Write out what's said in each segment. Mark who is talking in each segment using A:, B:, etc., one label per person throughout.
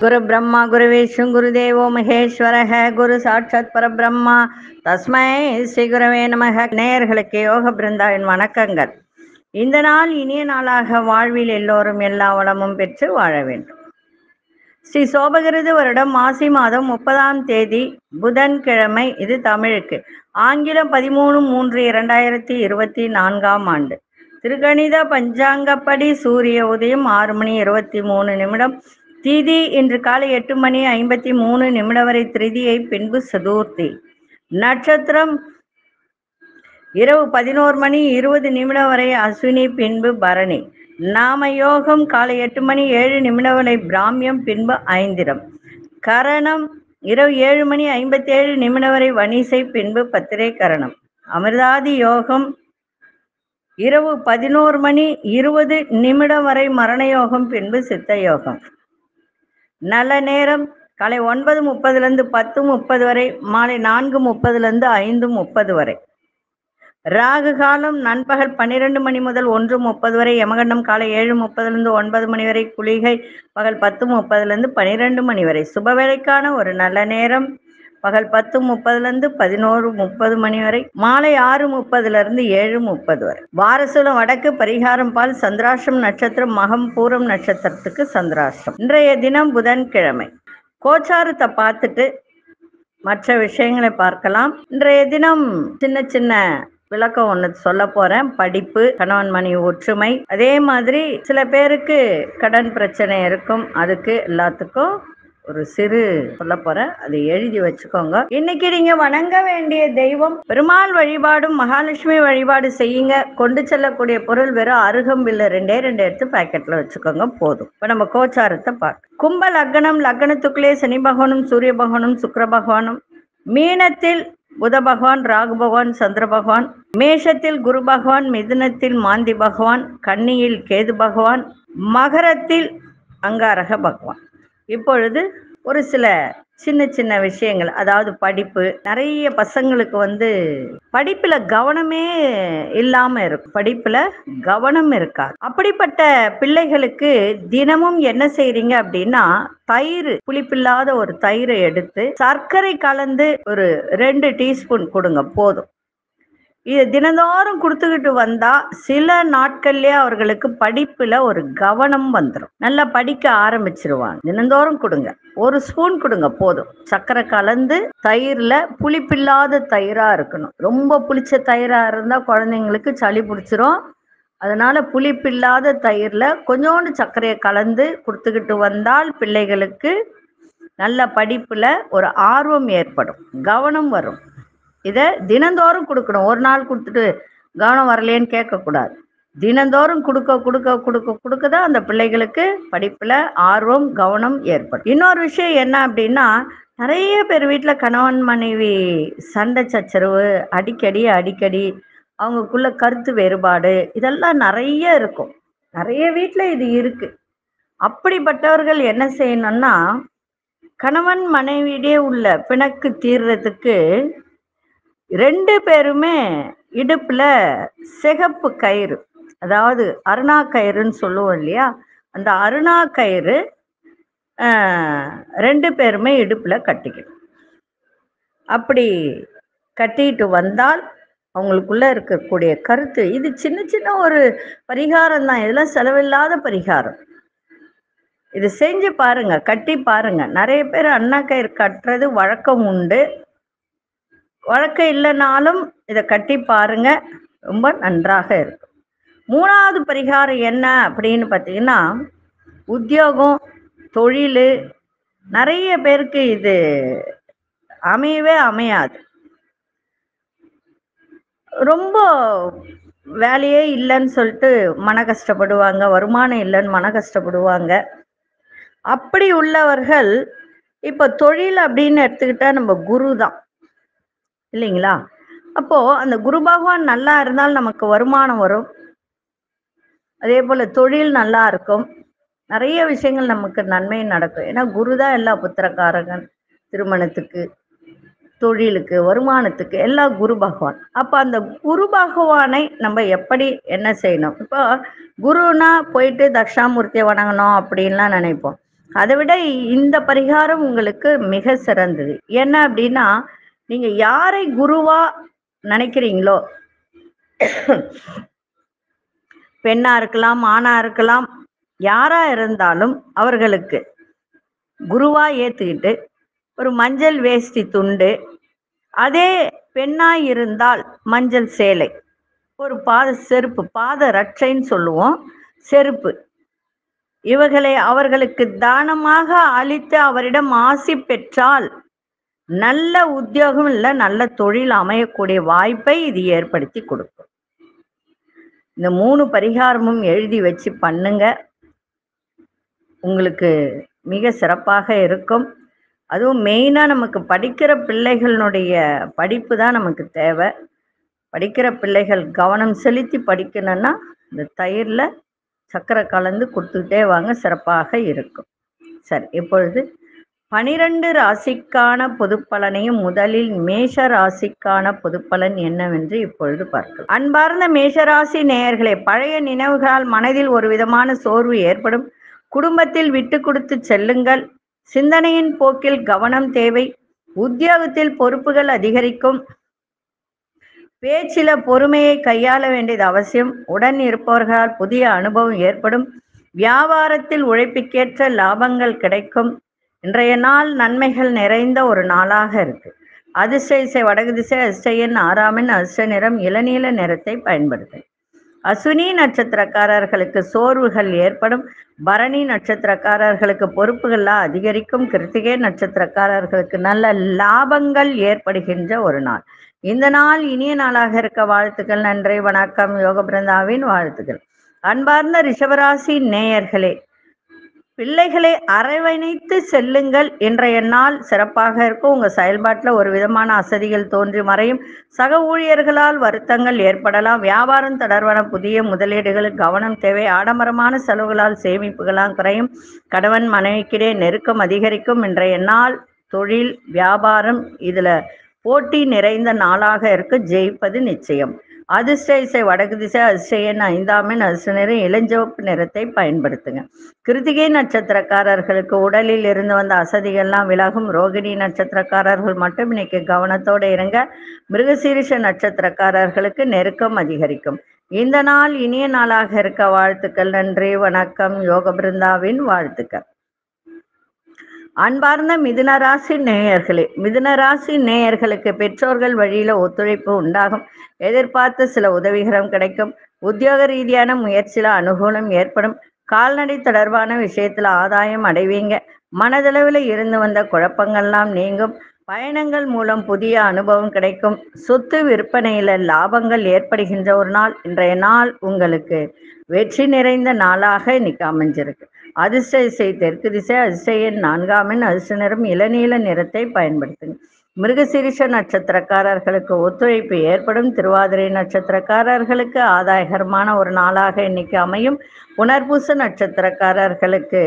A: குரு பிரம்மா குரு விஷ்ணு குரு தேவோ மகேஸ்வரக குரு சாட்சாத் பரபிரம்மா தஸ்மை ஸ்ரீ குருவே நமக நேயர்களுக்கு யோக பிருந்தாவின் வணக்கங்கள். இந்த நாள் இனிய நாளாக வாழ்வில் எல்லோரும் எல்லா வளமும் பெற்று வாழ வேண்டும். ஸ்ரீ சோபகிருது வருடம் மாசி மாதம் முப்பதாம் தேதி புதன்கிழமை இது தமிழுக்கு. ஆங்கிலம் பதிமூணு மூன்று இரண்டாயிரத்தி இருபத்தி நான்காம் ஆண்டு. திருகணித பஞ்சாங்கப்படி சூரிய உதயம் ஆறு மணி இருபத்தி மூணு நிமிடம். திதி இன்று காலை எட்டு மணி ஐம்பத்தி மூணு நிமிடம் வரை திருதியை பின்பு சதுர்த்தி. நட்சத்திரம் இரவு பதினோரு மணி இருபது நிமிடம் வரை அஸ்வினி பின்பு பரணி. நாம யோகம் காலை எட்டு மணி ஏழு நிமிடம் வரை பிராமியம் பின்பு ஐந்திரம். கரணம் இரவு ஏழு மணி ஐம்பத்தி ஏழு நிமிடம் வரை வணிசை பின்பு பத்திரை கரணம் அமிர்தாதி யோகம் இரவு பதினோரு மணி இருபது நிமிடம் வரை மரண யோகம் பின்பு சித்த யோகம். நல்ல நேரம். காலை ஒன்பது முப்பதுலேருந்து பத்து முப்பது வரை மாலை நான்கு முப்பதுலேருந்து ஐந்து முப்பது வரை. ராகு காலம் நண்பகல் பன்னிரெண்டு மணி முதல் ஒன்று முப்பது வரை யமகண்டம் காலை ஏழு முப்பதுலேருந்து ஒன்பது மணி வரை குளிகை பகல் பத்து முப்பதுலேருந்து பன்னிரெண்டு மணி வரை. சுபவேளைக்கான ஒரு நல்ல நேரம். பகல் பத்து முப்பதுலேருந்து பதினோரு முப்பது மணி வரை மாலை ஆறு முப்பதுலேருந்து ஏழு முப்பது வரை. வாரசூலம் வடக்கு பரிகாரம் பால் சந்திராஷ்டம் நட்சத்திரம் மகம் பூரம் நட்சத்திரத்துக்கு சந்திராஷ்டம். இன்றைய தினம் புதன்கிழமை. கோச்சாரத்தை பார்த்துட்டு மற்ற விஷயங்களை பார்க்கலாம். இன்றைய தினம் சின்ன சின்ன விளக்கம் ஒன்று சொல்ல போறேன். படிப்பு கணவன் மணி ஒற்றுமை. அதே மாதிரி சில பேருக்கு கடன் பிரச்சனை இருக்கும். அதுக்கு எல்லாத்துக்கும் ஒரு சிறு சொல்ல போறேன். அதை எழுதி வச்சுக்கோங்க. இன்னைக்கு நீங்க வணங்க வேண்டிய தெய்வம் பெருமாள் வழிபாடும் மகாலட்சுமி வழிபாடு செய்யுங்க. கொண்டு செல்லக்கூடிய பொருள் வெறும் அருகம்பில் ரெண்டே ரெண்டு எடுத்து பாக்கெட்ல வச்சுக்கோங்க. போதும். இப்ப நம்ம கோச்சாரத்தை பார்க்க கும்ப லக்னம் லக்னத்துக்குள்ளே சனி பகவானும் சூரிய பகவானும் சுக்கர பகவானும். மீனத்தில் புத பகவான் ராகு பகவான் சந்திர பகவான். மேஷத்தில் குரு பகவான் மிதுனத்தில் மாந்தி பகவான் கன்னியில் கேது பகவான். மகரத்தில் அங்காரக பகவான். இப்பொழுது ஒரு சில சின்ன சின்ன விஷயங்கள் அதாவது படிப்பு நிறைய பசங்களுக்கு வந்து படிப்புல கவனமே இல்லாம இருக்கும். படிப்புல கவனம் இருக்காது. அப்படிப்பட்ட பிள்ளைகளுக்கு தினமும் என்ன செய்றீங்க அப்படின்னா தயிர் புளிப்பில்லாத ஒரு தயிரை எடுத்து சர்க்கரை கலந்து ஒரு ரெண்டு டீஸ்பூன் கொடுங்க போதும். இது தினந்தோறும் கொடுத்துக்கிட்டு வந்தா சில நாட்கள்லயே அவர்களுக்கு படிப்புல ஒரு கவனம் வந்துடும் நல்லா படிக்க ஆரம்பிச்சிருவாங்க. தினந்தோறும் கொடுங்க. ஒரு ஸ்பூன் கொடுங்க போதும். சர்க்கரை கலந்து தயிர்ல புளிப்பில்லாத தயிரா இருக்கணும். ரொம்ப புளிச்ச தயிரா இருந்தா குழந்தைங்களுக்கு சளி பிடிச்சிரும். அதனால புளிப்பில்லாத தயிர்ல கொஞ்சோண்டு சர்க்கரையை கலந்து கொடுத்துக்கிட்டு வந்தால் பிள்ளைகளுக்கு நல்ல படிப்புல ஒரு ஆர்வம் ஏற்படும். கவனம் வரும். இதை தினந்தோறும் கொடுக்கணும். ஒரு நாள் கொடுத்துட்டு கவனம் வரலையேன்னு கேட்கக்கூடாது. தினந்தோறும் கொடுக்க கொடுக்க கொடுக்க கொடுக்க தான் அந்த பிள்ளைகளுக்கு படிப்பில் ஆர்வம் கவனம் ஏற்படும். இன்னொரு விஷயம் என்ன அப்படின்னா நிறைய பேர் வீட்டில் கணவன் மனைவி சண்டை சச்சரவு அடிக்கடி அடிக்கடி அவங்களுக்குள்ள கருத்து வேறுபாடு இதெல்லாம் நிறைய இருக்கும். நிறைய வீட்டில் இது இருக்கு. அப்படிப்பட்டவர்கள் என்ன செய்யணும்னா கணவன் மனைவியிடையே உள்ள பிணக்கு தீர்றதுக்கு ரெண்டு பேருமே இடுப்புல சிகப்பு கயிறு. அதாவது அருணா கயிறுன்னு சொல்லுவோம் இல்லையா? அந்த அருணா கயிறு ரெண்டு பேருமே இடுப்புல கட்டிக்கணும். அப்படி கட்டிட்டு வந்தால் அவங்களுக்குள்ள இருக்கக்கூடிய கருத்து இது சின்ன சின்ன ஒரு பரிகாரம் தான். இதெல்லாம் செலவில்லாத பரிகாரம். இது செஞ்சு பாருங்க கட்டி பாருங்க. நிறைய பேர் அண்ணா கயிறு கட்டுறது வழக்கம் உண்டு. வழக்கம் இல்லைனாலும் இதை கட்டி பாருங்க. ரொம்ப நன்றாக இருக்கும். மூணாவது பரிகாரம் என்ன அப்படின்னு பார்த்தீங்கன்னா உத்தியோகம் தொழில் நிறைய பேருக்கு இது அமையவே அமையாது. ரொம்ப வேலையே இல்லைன்னு சொல்லிட்டு மன கஷ்டப்படுவாங்க வருமானம் இல்லைன்னு மன கஷ்டப்படுவாங்க. அப்படி உள்ளவர்கள் இப்போ தொழில் அப்படின்னு எடுத்துக்கிட்டா நம்ம குரு தான் இல்லைங்களா? அப்போ அந்த குரு பகவான் நல்லா இருந்தால் நமக்கு வருமானம் வரும். அதே போல தொழில் நல்லா இருக்கும். நிறைய விஷயங்கள் நமக்கு நன்மை நடக்கும். ஏன்னா குரு தான் எல்லா புத்திரக்காரகன். திருமணத்துக்கு தொழிலுக்கு வருமானத்துக்கு எல்லாம் குரு பகவான். அப்போ அந்த குரு பகவானை நம்ம எப்படி என்ன செய்யணும்? இப்போ குருனா போயிட்டு தக்ஷாமூர்த்தியை வணங்கணும் அப்படின்லாம் நினைப்போம். அதை விட இந்த பரிகாரம் உங்களுக்கு மிக சிறந்தது. என்ன அப்படின்னா நீங்க யாரை குருவா நினைக்கிறீங்களோ? பெண்ணா இருக்கலாம் ஆணா இருக்கலாம் யாரா இருந்தாலும் அவர்களுக்கு குருவா ஏத்துக்கிட்டு ஒரு மஞ்சள் வேஷ்டி துண்டு அதே பெண்ணா இருந்தால் மஞ்சள் சேலை ஒரு பாத செருப்பு பாத ரட்சைன்னு சொல்லுவோம் செருப்பு. இவர்களை அவர்களுக்கு தானமாக அளித்து அவரிடம் ஆசி பெற்றால் நல்ல உத்தியோகம் இல்லை நல்ல தொழில் அமையக்கூடிய வாய்ப்பை இது ஏற்படுத்தி கொடுக்கும். இந்த மூணு பரிகாரமும் எழுதி வச்சு பண்ணுங்க. உங்களுக்கு மிக சிறப்பாக இருக்கும். அதுவும் மெயினாக நமக்கு படிக்கிற பிள்ளைகளினுடைய படிப்பு தான் நமக்கு தேவை. படிக்கிற பிள்ளைகள் கவனம் செலுத்தி படிக்கணும்னா இந்த தயிரில் சர்க்கரை கலந்து கொடுத்துக்கிட்டே வாங்க சிறப்பாக இருக்கும். சரி இப்பொழுது பனிரெண்டு ராசிக்கான பொதுப்பலனையும் முதலில் மேஷ ராசிக்கான பொதுப்பலன் என்னவென்று இப்பொழுது பார்க்கலாம். அன்பார்ந்த மேஷராசி நேயர்களே பழைய நினைவுகளால் மனதில் ஒரு விதமான சோர்வு ஏற்படும். குடும்பத்தில் விட்டு கொடுத்து செல்லுங்கள். சிந்தனையின் போக்கில் கவனம் தேவை. உத்தியோகத்தில் பொறுப்புகள் அதிகரிக்கும். பேச்சில பொறுமையை கையாள வேண்டியது அவசியம். உடன் இருப்பவர்களால் புதிய அனுபவம் ஏற்படும். வியாபாரத்தில் உழைப்புக்கேற்ற லாபங்கள் கிடைக்கும். இன்றைய நாள் நன்மைகள் நிறைந்த ஒரு நாளாக இருக்கு. அதிர்ஷ்ட இசை வடகு திசை அதிர்ஷ்டையன் ஆறாமின் அதிர்ஷ்ட நிறம் இளநீல நிறத்தை பயன்படுத்து அஸ்வினி நட்சத்திரக்காரர்களுக்கு சோர்வுகள் ஏற்படும். பரணி நட்சத்திரக்காரர்களுக்கு பொறுப்புகள்லாம் அதிகரிக்கும். கிருத்திகை நட்சத்திரக்காரர்களுக்கு நல்ல லாபங்கள் ஏற்படுகின்ற ஒரு நாள். இந்த நாள் இனிய நாளாக இருக்க வாழ்த்துக்கள். நன்றி வணக்கம். யோக பிருந்தாவின் வாழ்த்துக்கள். அன்பார்ந்த ரிஷபராசி நேயர்களே பிள்ளைகளை அரவணைத்து செல்லுங்கள் இன்றைய நாள் சிறப்பாக இருக்கும். உங்கள் செயல்பாட்டில் ஒரு விதமான அசதிகள் தோன்றி மறையும். சக ஊழியர்களால் வருத்தங்கள் ஏற்படலாம். வியாபாரம் தொடர்பான புதிய முதலீடுகளுக்கு கவனம் தேவை. ஆடம்பரமான செலவுகளால் சேமிப்புகளாம் குறையும். கணவன் மனைவிக்கிடையே நெருக்கம் அதிகரிக்கும் இன்றைய நாள் தொழில் வியாபாரம் இதில் போட்டி நிறைந்த நாளாக இருக்கு. ஜெயிப்பது நிச்சயம். அதிர்ஷ்ட இசை வடக்கு திசை அதிர்ஷ்டன் ஐந்தாமின் அதிர்ஷ்ட நிறம் இளஞ்சிவப்பு நிறத்தை பயன்படுத்துங்க. கிருத்திகை நட்சத்திரக்காரர்களுக்கு உடலில் இருந்து வந்த அசதிகள்லாம் விலகும். ரோகிணி நட்சத்திரக்காரர்கள் மட்டும் இன்னைக்கு கவனத்தோடு இருங்க. மிருகசீரிஷ நட்சத்திரக்காரர்களுக்கு நெருக்கம் அதிகரிக்கும். இந்த நாள் இனிய நாளாக இருக்க வாழ்த்துக்கள். நன்றி வணக்கம். யோக பிருந்தாவின் வாழ்த்துக்கள். அன்பார்ந்த மிதுனராசி நேயர்களே மிதுனராசி நேயர்களுக்கு பெற்றோர்கள் வழியில ஒத்துழைப்பு உண்டாகும். எதிர்பார்த்த சில உதவிகரம் கிடைக்கும். உத்தியோக ரீதியான முயற்சியில அனுகூலம் ஏற்படும். கால்நடை தொடர்பான விஷயத்துல ஆதாயம் அடைவீங்க. மனதளவில் இருந்து வந்த குழப்பங்கள்லாம் நீங்கும். பயணங்கள் மூலம் புதிய அனுபவம் கிடைக்கும். சொத்து விற்பனையில லாபங்கள் ஏற்படுகின்ற ஒரு நாள். இன்றைய நாள் உங்களுக்கு வெற்றி நிறைந்த நாளாக இன்னைக்கு அமைஞ்சிருக்கு. அதிர்ஷ்ட இசை தெற்கு திசை அதிர்ஷ்ட நான்காம் எண் அதிர்ஷ்ட நிறம் இளநீல நிறத்தை பயன்படுத்துங்க. மிருகசிரிஷ நட்சத்திரக்காரர்களுக்கு ஒத்துழைப்பு ஏற்படும். திருவாதிரை நட்சத்திரக்காரர்களுக்கு ஆதாயகரமான ஒரு நாளாக இன்னைக்கு அமையும். புனர்பூச நட்சத்திரக்காரர்களுக்கு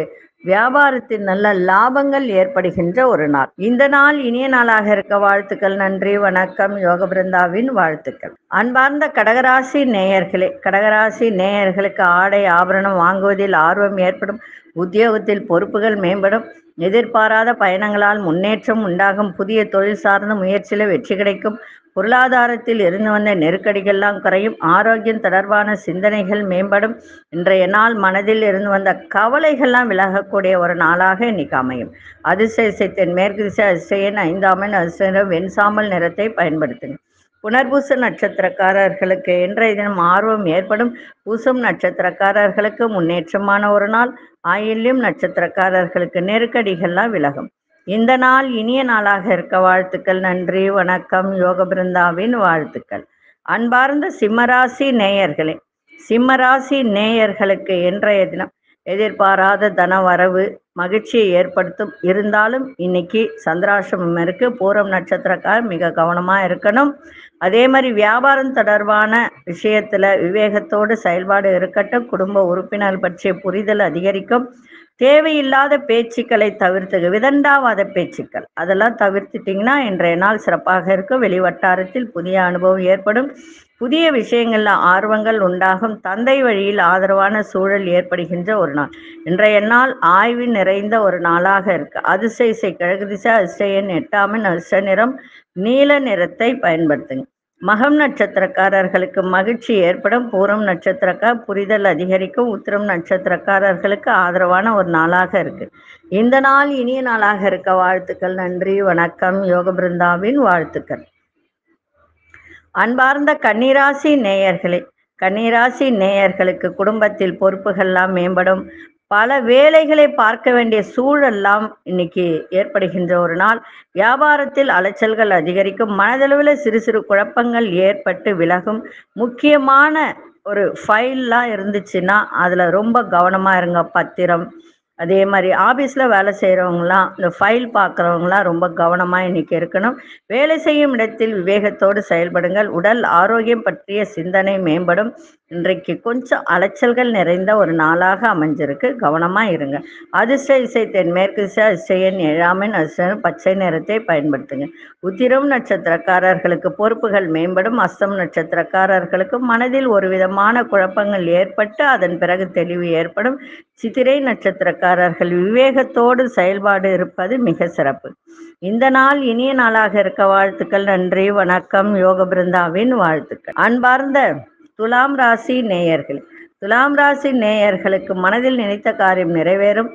A: வியாபாரத்தில் நல்ல லாபங்கள் ஏற்படுகின்ற ஒரு நாள். இந்த நாள் இனிய நாளாக இருக்க வாழ்த்துக்கள் நன்றி வணக்கம். யோக பிருந்தாவின் வாழ்த்துக்கள். அன்பார்ந்த கடகராசி நேயர்களே கடகராசி நேயர்களுக்கு ஆடை ஆபரணம் வாங்குவதில் ஆர்வம் ஏற்படும். உத்தியோகத்தில் பொறுப்புகள் மேம்படும். எதிர்பாராத பயணங்களால் முன்னேற்றம் உண்டாகும். புதிய தொழில் சார்ந்த முயற்சியில வெற்றி கிடைக்கும். பொருளாதாரத்தில் இருந்து வந்த நெருக்கடிகள்லாம் குறையும். ஆரோக்கியம் தொடர்பான சிந்தனைகள் மேம்படும். இன்றைய நாள் மனதில் இருந்து வந்த கவலைகள்லாம் விலகக்கூடிய ஒரு நாளாக இன்னைக்கு அமையும். அதிசய தென் மேற்கு திசை அதிசயன் ஐந்தாமன் அதிசயம் வெண்சாமல் நிறத்தை பயன்படுத்துங்க. புனர்பூச நட்சத்திரக்காரர்களுக்கு இன்றைய தினம் ஆர்வம் ஏற்படும் பூசம் நட்சத்திரக்காரர்களுக்கு முன்னேற்றமான ஒரு நாள். ஆயில்யம் நட்சத்திரக்காரர்களுக்கு நெருக்கடிகள்லாம் விலகும். இந்த நாள் இனிய நாளாக இருக்க வாழ்த்துக்கள் நன்றி வணக்கம் யோக பிருந்தாவின் வாழ்த்துக்கள். அன்பார்ந்த சிம்மராசி நேயர்களே சிம்மராசி நேயர்களுக்கு இன்றைய தினம் எதிர்பாராத தன வரவு மகிழ்ச்சியை ஏற்படுத்தும். இருந்தாலும் இன்னைக்கு சந்திராசிரமம் இருக்கு. பூரம் நட்சத்திரக்கார் மிக கவனமா இருக்கணும். அதே மாதிரி வியாபாரம் தொடர்பான விஷயத்துல விவேகத்தோடு செயல்பாடு இருக்கட்டும். குடும்ப உறுப்பினர் பற்றிய புரிதல் அதிகரிக்கும். தேவையில்லாத பேச்சுக்களை தவிர்த்துக விதண்டாவாத பேச்சுக்கள். அதெல்லாம் தவிர்த்துட்டிங்கன்னா இன்றைய நாள் சிறப்பாக இருக்கும். வெளிவட்டாரத்தில் புதிய அனுபவம் ஏற்படும். புதிய விஷயங்களில் ஆர்வங்கள் உண்டாகும். தந்தை வழியில் ஆதரவான சூழல் ஏற்படுகின்ற ஒரு நாள். இன்றைய நாள் ஆய்வு நிறைந்த ஒரு நாளாக இருக்கு. அதிசய இசை கிழக்கு திசை அதிசயன் எட்டாமின் அதிர்ஷ்ட நிறம் நீல நிறத்தை பயன்படுத்துங்க. மகம் நட்சத்திரக்காரர்களுக்கு மகிழ்ச்சி ஏற்படும். பூரம் நட்சத்திரக்கார் புரிதல் அதிகரிக்கும். உத்திரம் நட்சத்திரக்காரர்களுக்கு ஆதரவான ஒரு நாளாக இருக்கு. இந்த நாள் இனிய நாளாக இருக்க வாழ்த்துக்கள் நன்றி வணக்கம். யோக பிருந்தாவின் வாழ்த்துக்கள். அன்பார்ந்த கன்னிராசி நேயர்களே கன்னிராசி நேயர்களுக்கு குடும்பத்தில் பொறுப்புகள்லாம் மேம்படும். பல வேலைகளை பார்க்க வேண்டிய சூழல்லாம் இன்னைக்கு ஏற்படுகின்ற ஒரு நாள். வியாபாரத்தில் அலைச்சல்கள் அதிகரிக்கும். மனதளவில் சிறு சிறு குழப்பங்கள் ஏற்பட்டு விலகும். முக்கியமான ஒரு ஃபைல்லாம் இருந்துச்சுன்னா அதில் ரொம்ப கவனமாக இருங்க. பத்திரம் அதே மாதிரி ஆஃபீஸில் வேலை செய்கிறவங்களாம் இந்த ஃபைல் பார்க்குறவங்களாம் ரொம்ப கவனமாக இன்னைக்கு இருக்கணும். வேலை செய்யும் இடத்தில் விவேகத்தோடு செயல்படுங்கள். உடல் ஆரோக்கியம் பற்றிய சிந்தனை மேம்படும். இன்றைக்கு கொஞ்சம் அலைச்சல்கள் நிறைந்த ஒரு நாளாக அமைஞ்சிருக்கு. கவனமாக இருங்க. அதிர்ஷ்ட இசை தென்மேற்கு இசை இசையன் ஏழாமின் அதிர்ஷ்டம் பச்சை நிறத்தை பயன்படுத்துங்க. உத்திரம் நட்சத்திரக்காரர்களுக்கு பொறுப்புகள் மேம்படும். அஸ்தம் நட்சத்திரக்காரர்களுக்கு மனதில் ஒரு விதமான குழப்பங்கள் ஏற்பட்டு அதன் பிறகு தெளிவு ஏற்படும். சித்திரை நட்சத்திரக்காரர்கள் விவேகத்தோடு செயல்பாடு இருப்பது மிக சிறப்பு. இந்த நாள் இனிய நாளாக இருக்க வாழ்த்துக்கள் நன்றி வணக்கம் யோக பிருந்தாவின் வாழ்த்துக்கள். அன்பார்ந்த துலாம் ராசி நேயர்கள் துலாம் ராசி நேயர்களுக்கு மனதில் நினைத்த காரியம் நிறைவேறும்.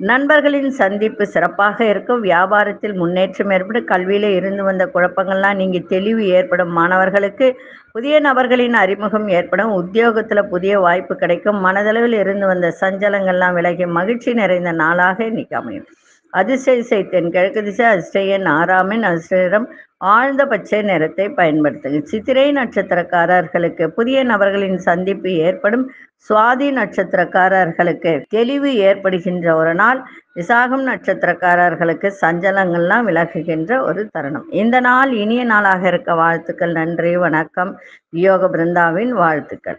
A: நண்பர்களின் சந்திப்பு சிறப்பாக இருக்கும். வியாபாரத்தில் முன்னேற்றம் ஏற்படும் கல்வியில இருந்து வந்த குழப்பங்கள்லாம் நீங்க தெளிவு ஏற்படும். மாணவர்களுக்கு புதிய நபர்களின் அறிமுகம் ஏற்படும். உத்தியோகத்துல புதிய வாய்ப்பு கிடைக்கும். மனதளவில் இருந்து வந்த சஞ்சலங்கள்லாம் விலகி மகிழ்ச்சி நிறைந்த நாளாக இன்னைக்கு அமையும். அதிசயிசை தென்கிழக்கு கிழக்கு திசை அதிர்ஷ்டன் ஆறாமின் அதிர்ஷ்டம் ஆழ்ந்த பச்சை நிறத்தை பயன்படுத்துங்க சித்திரை நட்சத்திரக்காரர்களுக்கு புதிய நபர்களின் சந்திப்பு ஏற்படும். சுவாதி நட்சத்திரக்காரர்களுக்கு தெளிவு ஏற்படுகின்ற ஒரு நாள். விசாகம் நட்சத்திரக்காரர்களுக்கு சஞ்சலங்கள்லாம் விலகுகின்ற ஒரு தருணம். இந்த நாள் இனிய நாளாக இருக்க வாழ்த்துக்கள். நன்றி வணக்கம். யோக பிருந்தாவின் வாழ்த்துக்கள்.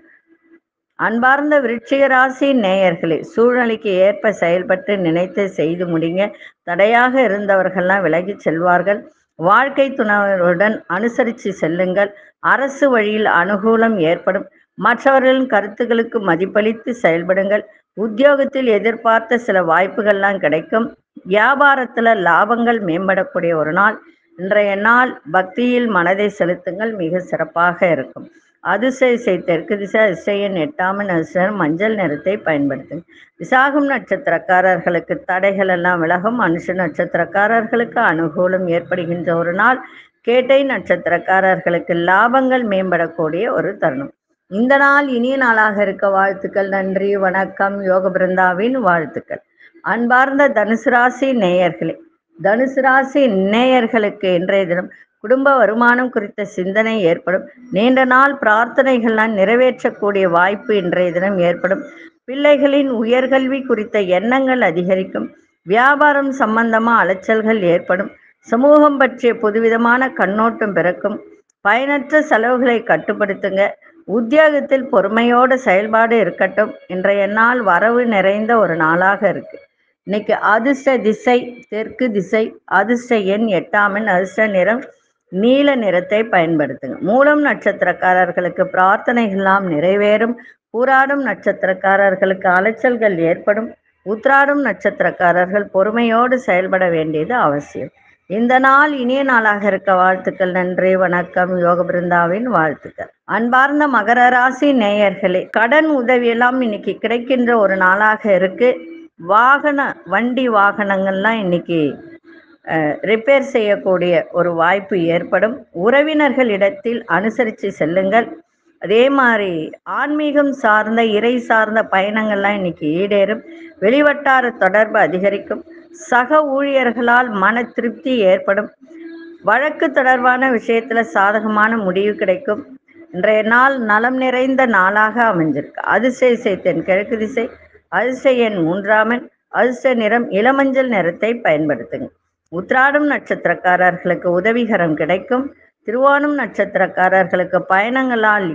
A: அன்பார்ந்த விருட்சிகராசி நேயர்களே சூழ்நிலைக்கு ஏற்ப செயல்பட்டு நினைத்து செய்து முடிங்க. தடையாக இருந்தவர்கள்லாம் விலகி செல்வார்கள். வாழ்க்கை துணவருடன் அனுசரித்து செல்லுங்கள். அரசு வழியில் அனுகூலம் ஏற்படும். மற்றவர்களின் கருத்துக்களுக்கு மதிப்பளித்து செயல்படுங்கள். உத்தியோகத்தில் எதிர்பார்த்த சில வாய்ப்புகள்லாம் கிடைக்கும். வியாபாரத்தில் லாபங்கள் மேம்படக்கூடிய ஒரு நாள். இன்றைய நாள் பக்தியில் மனதை செலுத்துங்கள். மிக சிறப்பாக இருக்கும். அதிசய தெற்கு திசை அதிசயன் எட்டாம் அதிசயம் மஞ்சள் நிறத்தை பயன்படுத்துங்க விசாகம் நட்சத்திரக்காரர்களுக்கு தடைகள் எல்லாம் விலகும். அனுஷ நட்சத்திரக்காரர்களுக்கு அனுகூலம் ஏற்படுகின்ற ஒரு நாள் கேட்டை நட்சத்திரக்காரர்களுக்கு லாபங்கள் மேம்படக்கூடிய ஒரு தருணம். இந்த நாள் இனிய நாளாக இருக்க வாழ்த்துக்கள் நன்றி வணக்கம் யோக பிருந்தாவின் வாழ்த்துக்கள். அன்பார்ந்த தனுசு ராசி நேயர்களே தனுசு ராசி நேயர்களுக்கு இன்றைய தினம் குடும்ப வருமானம் குறித்த சிந்தனை ஏற்படும். நீண்ட நாள் பிரார்த்தனைகள்லாம் நிறைவேற்றக்கூடிய வாய்ப்பு இன்றைய தினம் ஏற்படும். பிள்ளைகளின் உயர்கல்வி குறித்த எண்ணங்கள் அதிகரிக்கும். வியாபாரம் சம்பந்தமாக அலைச்சல்கள் ஏற்படும். சமூகம் பற்றிய புதுவிதமான கண்ணோட்டம் பிறக்கும். பயனற்ற செலவுகளை கட்டுப்படுத்துங்க. உத்தியோகத்தில் பொறுமையோட செயல்பாடு இருக்கட்டும். இன்றைய நாள் வரவு நிறைந்த ஒரு நாளாக இருக்கு. இன்னைக்கு அதிர்ஷ்ட திசை தெற்கு திசை அதிர்ஷ்ட எண் எட்டாமின் அதிர்ஷ்ட நிறம். நீல நிறத்தை பயன்படுத்துங்க. மூலம் நட்சத்திரக்காரர்களுக்கு பிரார்த்தனைகள்லாம் நிறைவேறும். பூராடும் நட்சத்திரக்காரர்களுக்கு அலைச்சல்கள் ஏற்படும். உத்ராடும் நட்சத்திரக்காரர்கள் பொறுமையோடு செயல்பட வேண்டியது அவசியம். இந்த நாள் இனிய நாளாக இருக்க வாழ்த்துக்கள் நன்றி வணக்கம் யோக பிருந்தாவின் வாழ்த்துக்கள். அன்பார்ந்த மகர ராசி நேயர்களே கடன் உதவியெல்லாம் இன்னைக்கு கிடைக்கின்ற ஒரு நாளாக இருக்கு. வாகன வண்டி வாகனங்கள்லாம் இன்னைக்கு ரிப்பேர் செய்யக்கூடிய ஒரு வாய்ப்பு ஏற்படும். உறவினர்களிடத்தில் அனுசரித்து செல்லுங்கள். அதே மாதிரி ஆன்மீகம் சார்ந்த இறை சார்ந்த பயணங்கள்லாம் இன்னைக்கு ஈடேறும். வெளிவட்டார தொடர்பு அதிகரிக்கும். சக ஊழியர்களால் மன திருப்தி ஏற்படும். வழக்கு தொடர்பான விஷயத்துல சாதகமான முடிவு கிடைக்கும். இன்றைய நாள் நலம் நிறைந்த நாளாக அமைஞ்சிருக்கு. அதிசய தென் கிழக்கு திசை அதிசய எண் மூன்றாமன் அதிர்ஷ்ட நிறம் இளமஞ்சள் நிறத்தை பயன்படுத்துங்க. உத்ராடம் நட்சத்திரக்காரர்களுக்கு உதவிகரம் கிடைக்கும். திருவோணம் நட்சத்திரக்காரர்களுக்கு பயணங்களால்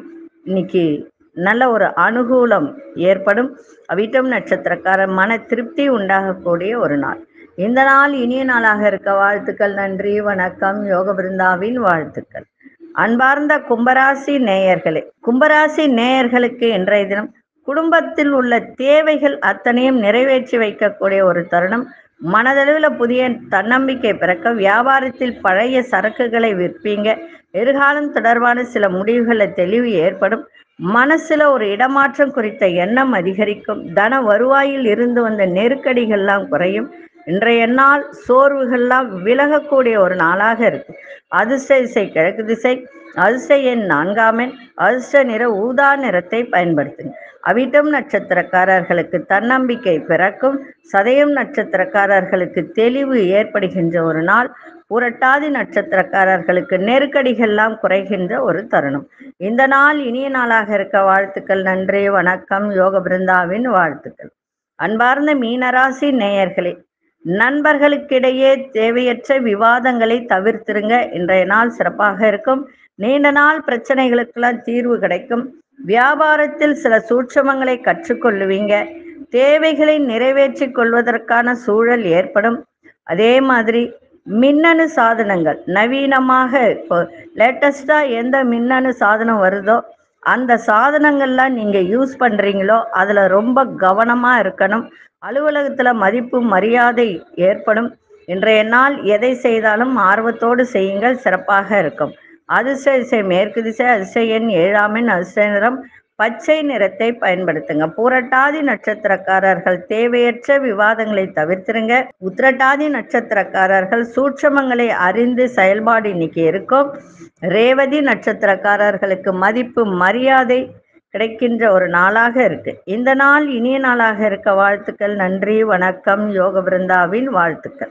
A: இன்னைக்கு நல்ல ஒரு அனுகூலம் ஏற்படும். அவிட்டம் நட்சத்திரக்காரர் மன திருப்தி உண்டாகக்கூடிய ஒரு நாள். இந்த நாள் இனிய நாளாக இருக்க வாழ்த்துக்கள் நன்றி வணக்கம் யோக பிருந்தாவின் வாழ்த்துக்கள். அன்பார்ந்த கும்பராசி நேயர்களே கும்பராசி நேயர்களுக்கு இன்றைய தினம் குடும்பத்தில் உள்ள தேவைகள் அத்தனையும் நிறைவேற்றி வைக்கக்கூடிய ஒரு தருணம். மனதளவில் புதிய தன்னம்பிக்கை பிறக்க வியாபாரத்தில் பழைய சரக்குகளை விற்பீங்க. எதிர்காலம் தொடர்பான சில முடிவுகளில் தெளிவு ஏற்படும். மனசுல ஒரு இடமாற்றம் குறித்த எண்ணம் அதிகரிக்கும். தன வருவாயில் இருந்து வந்த நெருக்கடிகள்லாம் குறையும். இன்றைய நாள் சோர்வுகள்லாம் விலகக்கூடிய ஒரு நாளாக இருக்கு. அதிர்ஷ்ட திசை கிழக்கு திசை. அதிர்ஷ்ட எண் நான்காம் எண். அதிர்ஷ்ட நிற ஊதா நிறத்தை பயன்படுத்துங்க. அவிட்டம் நட்சத்திரக்காரர்களுக்கு தன்னம்பிக்கை பிறக்கும். சதயம் நட்சத்திரக்காரர்களுக்கு தெளிவு ஏற்படுகின்ற ஒரு நாள். புரட்டாதி நட்சத்திரக்காரர்களுக்கு நெருக்கடிகள்லாம் குறைகின்ற ஒரு தருணம். இந்த நாள் இனிய நாளாக இருக்க வாழ்த்துக்கள் நன்றி வணக்கம் யோக பிருந்தாவின் வாழ்த்துக்கள். அன்பார்ந்த மீனராசி நேயர்களே நண்பர்களுக்கிடையே தேவையற்ற விவாதங்களை தவிர்த்திருங்க. இன்றைய நாள் சிறப்பாக இருக்கும். நீண்ட நாள் பிரச்சனைகளுக்கெல்லாம் தீர்வு கிடைக்கும். வியாபாரத்தில் சில சூட்சமங்களை கற்றுக்கொள்ளுவீங்க. தேவைகளை நிறைவேற்றி கொள்வதற்கான சூழல் ஏற்படும். அதே மாதிரி மின்னணு சாதனங்கள் நவீனமாக இப்போ லேட்டஸ்டாக எந்த மின்னணு சாதனம் வருதோ அந்த சாதனங்கள்லாம் நீங்கள் யூஸ் பண்ணுறீங்களோ அதில் ரொம்ப கவனமாக இருக்கணும். அலுவலகத்தில் மதிப்பு மரியாதை ஏற்படும். இன்றைய நாள் எதை செய்தாலும் ஆர்வத்தோடு செய்யுங்கள் சிறப்பாக இருக்கும். அதிர்ஷ்ட திசை மேற்கு திசை அதிர்ஷ்ட எண் ஏழாம் அதிர்ஷ்ட நிறம். பச்சை நிறத்தை பயன்படுத்துங்க. பூரட்டாதி நட்சத்திரக்காரர்கள் தேவையற்ற விவாதங்களை தவிர்த்திருங்க. உத்திரட்டாதி நட்சத்திரக்காரர்கள் சூட்சமங்களை அறிந்து செயல்பாடு இன்னைக்கு இருக்கும். ரேவதி நட்சத்திரக்காரர்களுக்கு மதிப்பு மரியாதை கிடைக்கின்ற ஒரு நாளாக இருக்கு. இந்த நாள் இனிய நாளாக இருக்க வாழ்த்துக்கள். நன்றி வணக்கம். யோக பிருந்தாவின் வாழ்த்துக்கள்.